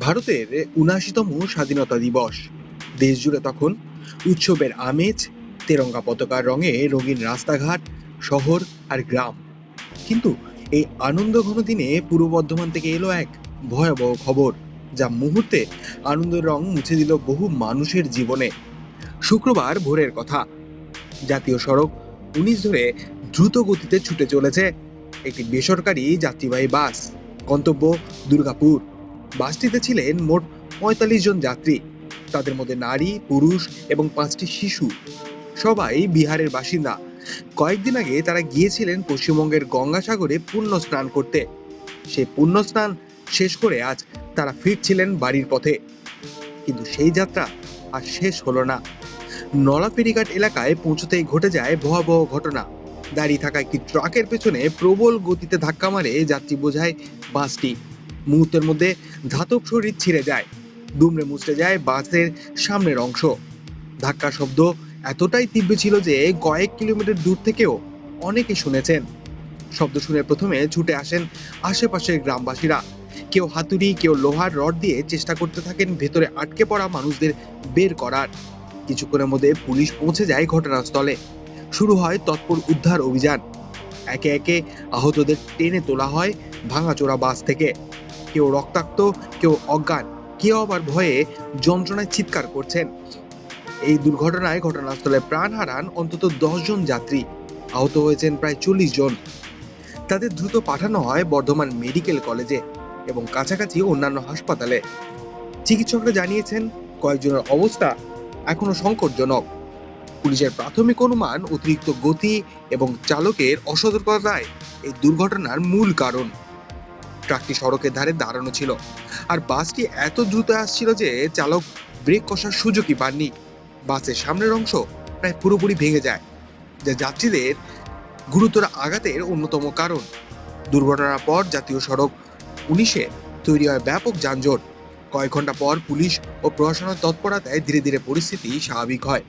ভারতের উনআশিতম স্বাধীনতা দিবস। দেশ জুড়ে তখন উৎসবের আমেজ, তেরঙ্গা পতাকার রঙে রঙিন রাস্তাঘাট, শহর আর গ্রাম। কিন্তু এই আনন্দ ঘন দিনে পূর্ব বর্ধমান থেকে এলো এক ভয়াবহ খবর, যা মুহূর্তে আনন্দের রং মুছে দিল বহু মানুষের জীবনে। শুক্রবার ভোরের কথা। জাতীয় সড়ক উনিশ ধরে দ্রুত গতিতে ছুটে চলেছে একটি বেসরকারি যাত্রীবাহী বাস। গন্তব্য দুর্গাপুর। বাসটিতে ছিলেন মোট পঁয়তাল্লিশ জন যাত্রী। তাদের মধ্যে নারী, পুরুষ এবং পাঁচটি শিশু। সবাই বিহারের বাসিন্দা। কয়েকদিন আগে তারা গিয়েছিলেন পশ্চিমবঙ্গের গঙ্গাসাগরে পুণ্য স্নান করতে। সেই পুণ্য স্নান শেষ করে আজ তারা ফিরছিলেন বাড়ির পথে। কিন্তু সেই যাত্রা আর শেষ হলো না। নলা ফেরিঘাট এলাকায় পৌঁছতেই ঘটে যায় ভয়াবহ ঘটনা। দাঁড়িয়ে থাকা একটি ট্রাকের পেছনে প্রবল গতিতে ধাক্কা মারে যাত্রী বোঝায় বাসটি। মুহূর্তের মধ্যে ধাতব শরীর ছিঁড়ে যায়। দুমড়ে মুচড়ে যায় বাসের সামনের অংশ। ধাক্কা শব্দ এতটাই তীব্র ছিল যে কয়েক কিলোমিটার দূর থেকেও অনেকে শুনেছেন। শব্দ শুনে প্রথমে ছুটে আসেন আশেপাশের গ্রামবাসীরা। কেউ হাতুড়ি, কেউ লোহার রড দিয়ে চেষ্টা করতে থাকেন ভেতরে আটকে পড়া মানুষদের বের করার। কিছুক্ষণের মধ্যে পুলিশ পৌঁছে যায় ঘটনাস্থলে। শুরু হয় তৎপর উদ্ধার অভিযান। একে একে আহতদের টেনে তোলা হয় ভাঙাচোরা বাস থেকে। কেউ রক্তাক্ত, কেউ অজ্ঞান, কেউ আবার ভয়ে যন্ত্রণায় চিৎকার করছেন। এই দুর্ঘটনায় ঘটনাস্থলে প্রাণ হারান অন্তত জন যাত্রী, আহত হয়েছেন প্রায় চল্লিশ জন। তাদের দ্রুত পাঠানো হয় বর্ধমান মেডিকেল কলেজে এবং কাছাকাছি অন্যান্য হাসপাতালে। চিকিৎসকরা জানিয়েছেন, কয়েকজনের অবস্থা এখনও সংকটজনক। পুলিশের প্রাথমিক অনুমান অতিরিক্ত গতি এবং চালকের অসতর্কতায় এই দুর্ঘটনার মূল কারণ। ট্রাকটি সড়কের ধারে দাঁড়ানো ছিল। আর বাসটি এত দ্রুত আসছিল যে চালক ব্রেক কষার সুযোগই পাননি। বাসের সামনের অংশ প্রায় পুরোপুরি ভেঙে যায়, যা যাত্রীদের গুরুতর আঘাতের অন্যতম কারণ। দুর্ঘটনার পর জাতীয় সড়ক উনিশে তৈরি হয় ব্যাপক যানজট। কয়েক ঘণ্টা পর পুলিশ ও প্রশাসনের তৎপরতায় ধীরে ধীরে পরিস্থিতি স্বাভাবিক হয়।